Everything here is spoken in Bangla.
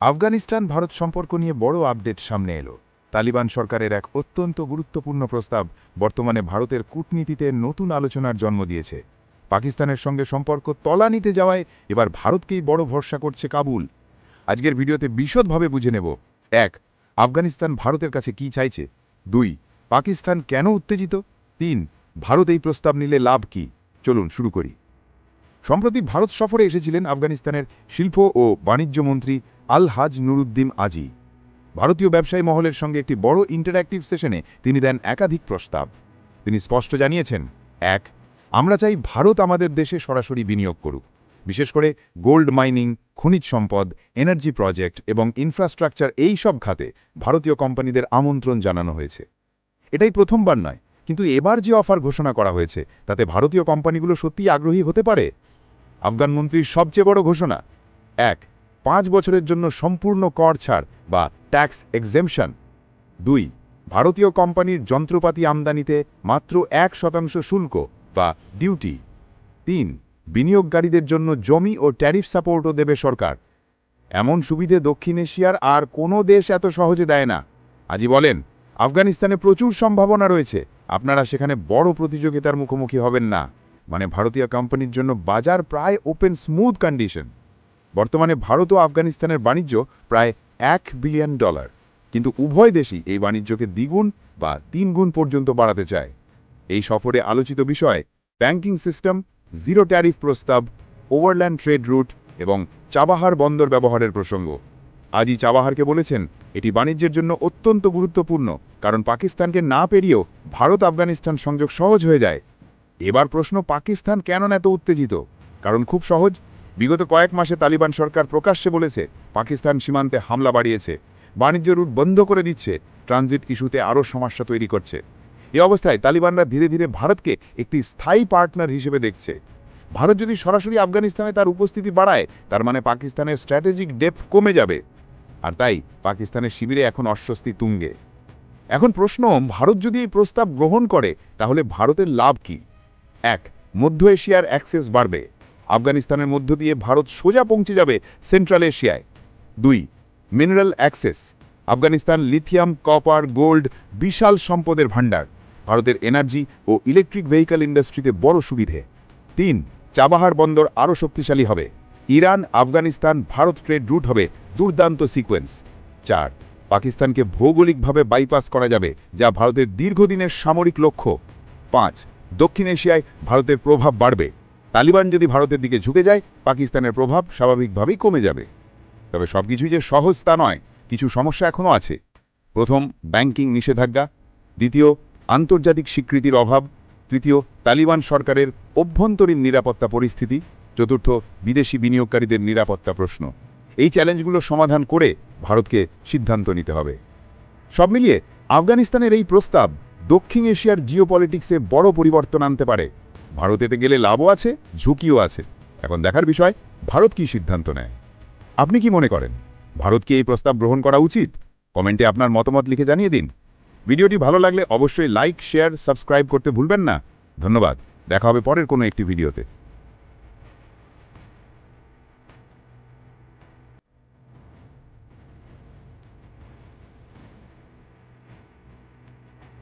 আফগানিস্তান ভারত সম্পর্ক নিয়ে বড় আপডেট সামনে এলো। তালিবান সরকারের এক অত্যন্ত গুরুত্বপূর্ণ প্রস্তাব বর্তমানে ভারতের কূটনীতিতে নতুন আলোচনার জন্ম দিয়েছে। পাকিস্তানের সঙ্গে সম্পর্ক তলানিতে যাওয়ায় এবার ভারতকেই বড় ভরসা করছে কাবুল। আজকের ভিডিওতে বিশদভাবে বুঝে নেব, এক, আফগানিস্তান ভারতের কাছে কি চাইছে? দুই, পাকিস্তান কেন উত্তেজিত? তিন, ভারত এই প্রস্তাব নিলে লাভ কি? চলুন শুরু করি। সম্প্রতি ভারত সফরে এসেছিলেন আফগানিস্তানের শিল্প ও বাণিজ্য মন্ত্রী আল হাজ নুরুদ্দিন আজি ভারতীয় ব্যবসায়ী মহলের সঙ্গে একটি বড় ইন্টারঅ্যাক্টিভ সেশনে তিনি দেন একাধিক প্রস্তাব। তিনি স্পষ্ট জানিয়েছেন, এক, আমরা চাই ভারত আমাদের দেশে সরাসরি বিনিয়োগ করুক। বিশেষ করে গোল্ড মাইনিং, খনিজ সম্পদ এনার্জি প্রজেক্ট এবং ইনফ্রাস্ট্রাকচার এই সব খাতে ভারতীয় কোম্পানিদের আমন্ত্রণ জানানো হয়েছে। এটাই প্রথমবার নয়, কিন্তু এবার যে অফার ঘোষণা করা হয়েছে, তাতে ভারতীয় কোম্পানিগুলো সত্যিই আগ্রহী হতে পারে? আফগান মন্ত্রীর সবচেয়ে বড় ঘোষণা, এক পাঁচ বছরের জন্য সম্পূর্ণ কর ছাড় বা ট্যাক্স এক্সেমশন দুই, ভারতীয় কোম্পানির যন্ত্রপাতি আমদানিতে মাত্র এক শতাংশ শুল্ক বা ডিউটি তিন, বিনিয়োগকারীদের জন্য জমি ও ট্যারিফ সাপোর্টও দেবে সরকার। এমন সুবিধে দক্ষিণ এশিয়ার আর কোনো দেশ এত সহজে দেয় না। আজি বলেন, আফগানিস্তানে প্রচুর সম্ভাবনা রয়েছে। আপনারা সেখানে বড় প্রতিযোগিতার মুখোমুখি হবেন না। মানে ভারতীয় কোম্পানির জন্য বাজার প্রায় ওপেন স্মুথ কন্ডিশন বর্তমানে ভারত ও আফগানিস্তানের বাণিজ্য প্রায় এক বিলিয়ন ডলার। কিন্তু উভয় দেশই এই বাণিজ্যকে দ্বিগুণ বা তিন গুণ পর্যন্ত বাড়াতে চায়। এই সফরে আলোচিত বিষয়, ব্যাংকিং সিস্টেম, জিরো ট্যারিফ প্রস্তাব, ওভারল্যান্ড ট্রেড রুট এবং চাবাহার বন্দর ব্যবহারের প্রসঙ্গ। আজই চাবাহারকে বলেছেন, এটি বাণিজ্যের জন্য অত্যন্ত গুরুত্বপূর্ণ, কারণ পাকিস্তানকে না পেরিয়েও ভারত আফগানিস্তান সংযোগ সহজ হয়ে যায়। এবার প্রশ্ন, পাকিস্তান কেন এত উত্তেজিত? কারণ খুব সহজ বিগত কয়েক মাসে তালিবান সরকার প্রকাশ্যে বলেছে, পাকিস্তান সীমান্তে হামলা বাড়িয়েছে, বাণিজ্য রুট বন্ধ করে দিচ্ছে, ট্রানজিট ইস্যুতে আরও সমস্যা তৈরি করছে। এ অবস্থায় তালিবানরা ধীরে ধীরে ভারতকে একটি স্থায়ী পার্টনার হিসেবে দেখছে। ভারত যদি সরাসরি আফগানিস্তানে তার উপস্থিতি বাড়ায়, তার মানে পাকিস্তানের স্ট্র্যাটেজিক ডেপথ কমে যাবে। আর তাই পাকিস্তানের শিবিরে এখন অস্বস্তি তুঙ্গে। এখন প্রশ্ন, ভারত যদি এই প্রস্তাব গ্রহণ করে, তাহলে ভারতের লাভ কি? এক, মধ্য এশিয়ার অ্যাক্সেস বাড়বে। আফগানিস্তানের মধ্য দিয়ে ভারত সোজা পৌঁছে যাবে সেন্ট্রাল এশিয়ায়। দুই, mineral access. Afghanistan lithium, copper, gold বিশাল সম্পদের ভাণ্ডার। ভারতের এনার্জি ও ইলেকট্রিক ভেহিক্যাল ইন্ডাস্ট্রিতে বড় সুবিধে। তিন, চাবাহার বন্দর আরও শক্তিশালী হবে। Iran, Afghanistan, Bharat trade route হবে দুর্দান্ত সিকোয়েন্স। চার, পাকিস্তানকে ভৌগোলিকভাবে বাইপাস করা যাবে, যা ভারতের দীর্ঘদিনের সামরিক লক্ষ্য। পাঁচ, দক্ষিণ এশিয়ায় ভারতের প্রভাব বাড়বে। তালিবান যদি ভারতের দিকে ঝুঁকে যায়, পাকিস্তানের প্রভাব স্বাভাবিকভাবেই কমে যাবে। তবে সবকিছুই যে সহজ তা নয়, কিছু সমস্যা এখনও আছে। প্রথম, ব্যাংকিং নিষেধাজ্ঞা। দ্বিতীয়, আন্তর্জাতিক স্বীকৃতির অভাব। তৃতীয়, তালিবান সরকারের অভ্যন্তরীণ নিরাপত্তা পরিস্থিতি। চতুর্থ, বিদেশি বিনিয়োগকারীদের নিরাপত্তা প্রশ্ন। এই চ্যালেঞ্জগুলো সমাধান করে ভারতকে সিদ্ধান্ত নিতে হবে। সব মিলিয়ে আফগানিস্তানের এই প্রস্তাব দক্ষিণ এশিয়ার জিওপলিটিক্সে বড় পরিবর্তন আনতে পারে। ভারতেতে গেলে লাভও আছে, ঝুঁকিও আছে। এখন দেখার বিষয়, ভারত কি সিদ্ধান্ত নেয়? আপনি কি মনে করেন? ভারত কি এই প্রস্তাব গ্রহণ করা উচিত? কমেন্টে আপনার মতামত লিখে জানিয়ে দিন। ভিডিওটি ভালো লাগলে অবশ্যই লাইক, শেয়ার, সাবস্ক্রাইব করতে ভুলবেন না। ধন্যবাদ। দেখা হবে পরের কোনো একটি ভিডিওতে।